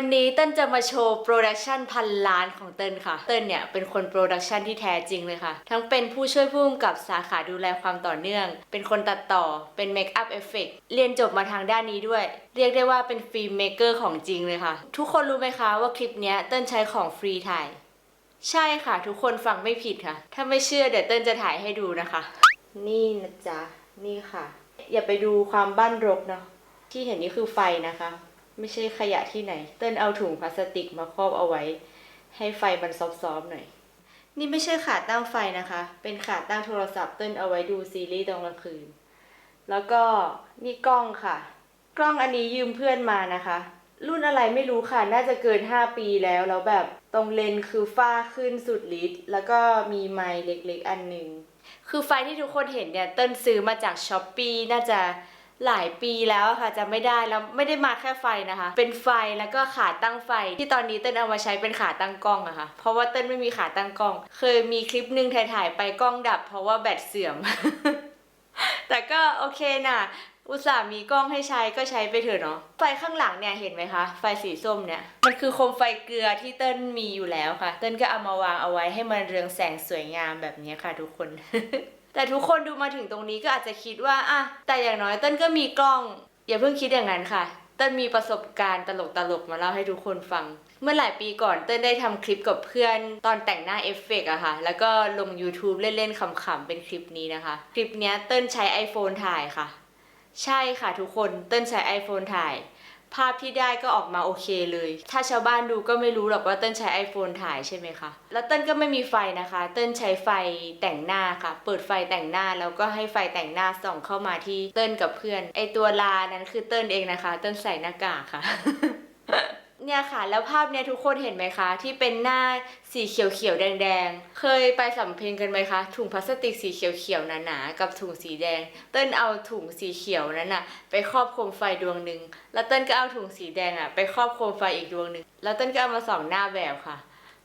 วันนี้เต้นจะมาโชว์โปรดักชันพันล้านของเต้นค่ะ เต้นเนี่ยเป็นคนโปรดักชันที่แท้จริงเลยค่ะ ทั้งเป็นผู้ช่วยผู้กำกับสาขาดูแลความต่อเนื่อง เป็นคนตัดต่อ เป็นเมคอัพเอฟเฟกเรียนจบมาทางด้านนี้ด้วย เรียกได้ว่าเป็นฟิล์มเมเกอร์ของจริงเลยค่ะ ทุกคนรู้ไหมคะว่าคลิปนี้เต้นใช้ของฟรีถ่าย ใช่ค่ะ ทุกคนฟังไม่ผิดค่ะ ถ้าไม่เชื่อเดี๋ยวเต้นจะถ่ายให้ดูนะคะ นี่นะจ๊ะ นี่ค่ะ อย่าไปดูความบ้านรกเนาะ ที่เห็นนี่คือไฟนะคะ ไม่ใช่ขยะที่ไหน เติ้นเอาถุงพลาสติกมาครอบเอาไว้ ให้ไฟมันซอฟๆหน่อย นี่ไม่ใช่ขาตั้งไฟนะคะ เป็นขาตั้งโทรศัพท์เติ้นเอาไว้ดูซีรีส์ตอนกลางคืน แล้วก็นี่กล้องค่ะ กล้องอันนี้ยืมเพื่อนมานะคะ รุ่นอะไรไม่รู้ค่ะ น่าจะเกิน 5 ปีแล้ว แล้วแบบตรงเลนคือฝ้าขึ้นสุดฤทธิ์แล้วก็มีไมค์เล็กๆ อันหนึ่งคือไฟที่ทุกคนเห็นเนี่ยเติ้นซื้อมาจากช้อปปีน่าจะ หลายปีแล้วค่ะจะไม่ได้แล้วไม่ได้มาแค่ไฟนะคะ เป็นไฟแล้วก็ขาตั้งไฟ ที่ตอนนี้เต้นเอามาใช้เป็นขาตั้งกล้องอะค่ะ เพราะว่าเต้นไม่มีขาตั้งกล้อง เคยมีคลิปหนึ่งถ่ายๆไปกล้องดับ เพราะว่าแบตเสื่อม แต่ก็โอเคน่ะอุตส่าห์มีกล้องให้ใช้ก็ใช้ไปเถอะเนาะไฟข้างหลังเนี่ยเห็นไหมคะ ไฟสีส้มเนี่ย มันคือโคมไฟเกลือที่เต้นมีอยู่แล้วค่ะ เต้นก็เอามาวางเอาไว้ให้มันเรืองแสงสวยงามแบบนี้ค่ะทุกคน แต่ทุกคนดูมาถึงตรงนี้ก็อาจจะคิดว่าอะแต่อย่างน้อยเต้นก็มีกล้อง อย่าเพิ่งคิดอย่างนั้นค่ะ เต้นมีประสบการณ์ตลกๆมาเล่าให้ทุกคนฟัง เมื่อหลายปีก่อนเต้นได้ทำคลิปกับเพื่อนตอนแต่งหน้าเอฟเฟกต์อะค่ะ แล้วก็ลง YouTube เล่นๆขำๆเป็นคลิปนี้นะคะ คลิปเนี้ยเต้นใช้ iPhone ถ่ายค่ะ ใช่ค่ะทุกคนเต้นใช้ iPhone ถ่าย ภาพที่ได้ก็ออกมาโอเคเลย ถ้าชาวบ้านดูก็ไม่รู้หรอกว่าเต้นใช้ iPhone ถ่ายใช่ไหมคะ แล้วเต้นก็ไม่มีไฟนะคะ เต้นใช้ไฟแต่งหน้าค่ะ เปิดไฟแต่งหน้าแล้วก็ให้ไฟแต่งหน้าส่องเข้ามาที่เต้นกับเพื่อน ไอตัวลานั้นคือเต้นเองนะคะ เต้นใส่หน้ากากค่ะ เนี่ยค่ะ แล้วภาพเนี่ยทุกคนเห็นไหมคะ ที่เป็นหน้าสีเขียวๆแดงๆ เคยไปสำเพ็งกันไหมคะ ถุงพลาสติกสีเขียวๆหนาๆกับถุงสีแดง เต้นเอาถุงสีเขียวนั้นน่ะ ไปครอบโคมไฟดวงหนึ่งแล้วเต้นก็เอาถุงสีแดงอะไปครอบโคมไฟอีกดวงหนึ่งแล้วเต้นก็เอามาส่องหน้าแบบค่ะ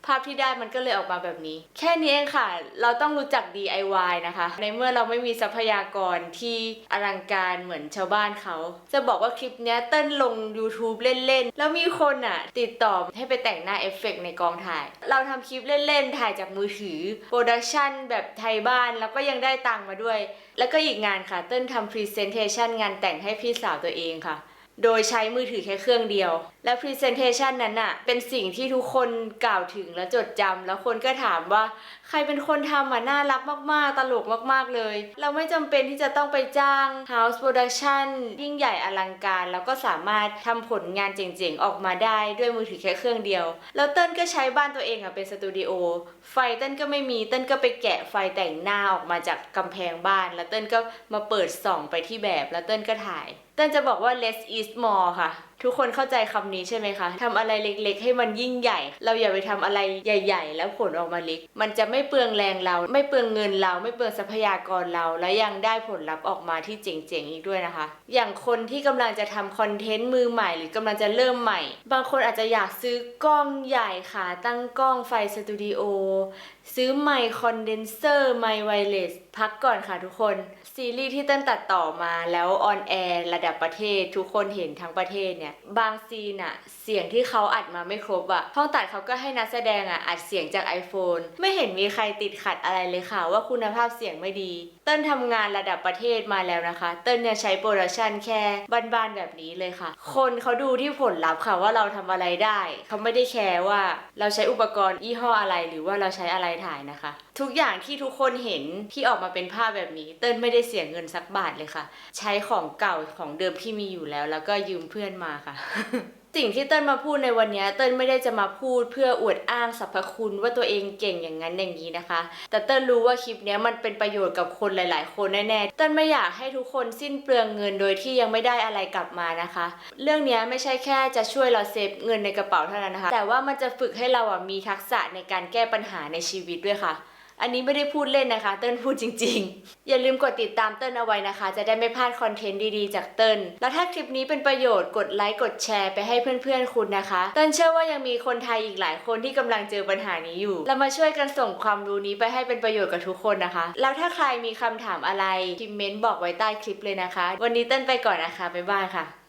ภาพที่ได้มันก็เลยออกมาแบบนี้ แค่นี้เองค่ะ เราต้องรู้จัก DIY นะคะ ในเมื่อเราไม่มีทรัพยากรที่อลังการเหมือนชาวบ้านเขา จะบอกว่าคลิปนี้เต้นลง YouTube เล่นๆ แล้วมีคนอะ ติดต่อให้ไปแต่งหน้าเอฟเฟกต์ในกองถ่าย เราทำคลิปเล่นๆ ถ่ายจากมือถือ โปรดักชันแบบไทยบ้านแล้วก็ยังได้ตังค์มาด้วย แล้วก็อีกงานค่ะ เต้นทำพรีเซนเทชันงานแต่งให้พี่สาวตัวเองค่ะ โดยใช้มือถือแค่เครื่องเดียว และ Presentation นั้นน่ะเป็นสิ่งที่ทุกคนกล่าวถึงและจดจำแล้วคนก็ถามว่า ใครเป็นคนทำอะน่ารักมากๆ ตลกมากๆเลย เราไม่จำเป็นที่จะต้องไปจ้าง House Production ยิ่งใหญ่อลังการ แล้วก็สามารถทำผลงานเจ๋งๆ ออกมาได้ด้วยมือถือแค่เครื่องเดียว แล้วเต้นก็ใช้บ้านตัวเองอะเป็นสตูดิโอไฟเต้นก็ไม่มีเต้นก็ไปแกะไฟแต่งหน้าออกมาจากกำแพงบ้าน แล้วเต้นก็มาเปิดส่องไปที่แบบแล้วเต้นก็ถ่ายแต้นจะบอกว่า less is more ค่ะทุกคนเข้าใจคำนี้ใช่ไหมคะทำอะไรเล็กๆ ให้มันยิ่งใหญ่ เราอย่าไปทำอะไรใหญ่ ๆ แล้วผลออกมาเล็ก มันจะไม่เปลืองแรงเรา ไม่เปลืองเงินเรา ไม่เปลืองทรัพยากรเรา และยังได้ผลลัพธ์ออกมาที่เจ๋งๆอีกด้วยนะคะ อย่างคนที่กำลังจะทำคอนเทนต์มือใหม่ หรือกำลังจะเริ่มใหม่ บางคนอาจจะอยากซื้อกล้องใหญ่ค่ะตั้งกล้องไฟสตูดิโอซื้อไมค์คอนเดนเซอร์ไมค์ไวเลสพักก่อนค่ะทุกคน ซีรีส์ที่เต้นตัดต่อมาแล้วออนแอร์ระดับประเทศ ทุกคนเห็นทั้งประเทศเนี่ยบางซีนอะเสียงที่เขาอัดมาไม่ครบอะห้องตัดเขาก็ให้นักแสดงอะอัดเสียงจาก iPhone ไม่เห็นมีใครติดขัดอะไรเลยค่ะ ว่าคุณภาพเสียงไม่ดี เต้นทำงานระดับประเทศมาแล้วนะคะ เต้นเนี่ยใช้โปรดักชันแค่บ้านๆแบบนี้เลยค่ะ คนเขาดูที่ผลลัพธ์ค่ะว่าเราทำอะไรได้ เขาไม่ได้แคร์ว่าเราใช้อุปกรณ์ยี่ห้ออะไรหรือว่าเราใช้อะไรถ่ายนะคะ ทุกอย่างที่ทุกคนเห็นที่ออกมาเป็นภาพแบบนี้ เต้นไม่ได้เสียเงินสักบาทเลยค่ะ ใช้ของเก่าของเดิมที่มีอยู่แล้ว แล้วก็ยืมเพื่อนมาค่ะ สิ่งที่เต้นมาพูดในวันนี้เต้นไม่ได้จะมาพูดเพื่ออวดอ้างสรรพคุณว่าตัวเองเก่งอย่างนั้นอย่างนี้นะคะ แต่เต้นรู้ว่าคลิปนี้มันเป็นประโยชน์กับคนหลาย ๆ คนแน่ๆเต้นไม่อยากให้ทุกคนสิ้นเปลืองเงินโดยที่ยังไม่ได้อะไรกลับมานะคะ เรื่องนี้ไม่ใช่แค่จะช่วยเราเซฟเงินในกระเป๋าเท่านั้นนะคะ แต่ว่ามันจะฝึกให้เราอะมีทักษะในการแก้ปัญหาในชีวิตด้วยค่ะ อันนี้ไม่ได้พูดเล่นนะคะ เติ้ลพูดจริง ๆ อย่าลืมกดติดตามเติ้ลเอาไว้นะคะ จะได้ไม่พลาดคอนเทนต์ดีๆจากเติ้ลแล้วถ้าคลิปนี้เป็นประโยชน์กดไลค์กดแชร์ไปให้เพื่อนๆคุณนะคะ เติ้ลเชื่อว่ายังมีคนไทยอีกหลายคนที่กำลังเจอปัญหานี้อยู่ เรามาช่วยกันส่งความรู้นี้ไปให้เป็นประโยชน์กับทุกคนนะคะ แล้วถ้าใครมีคำถามอะไรพิมเมนต์บอกไว้ใต้คลิปเลยนะคะ วันนี้เติ้ลไปก่อนนะคะบ๊ายบายค่ะ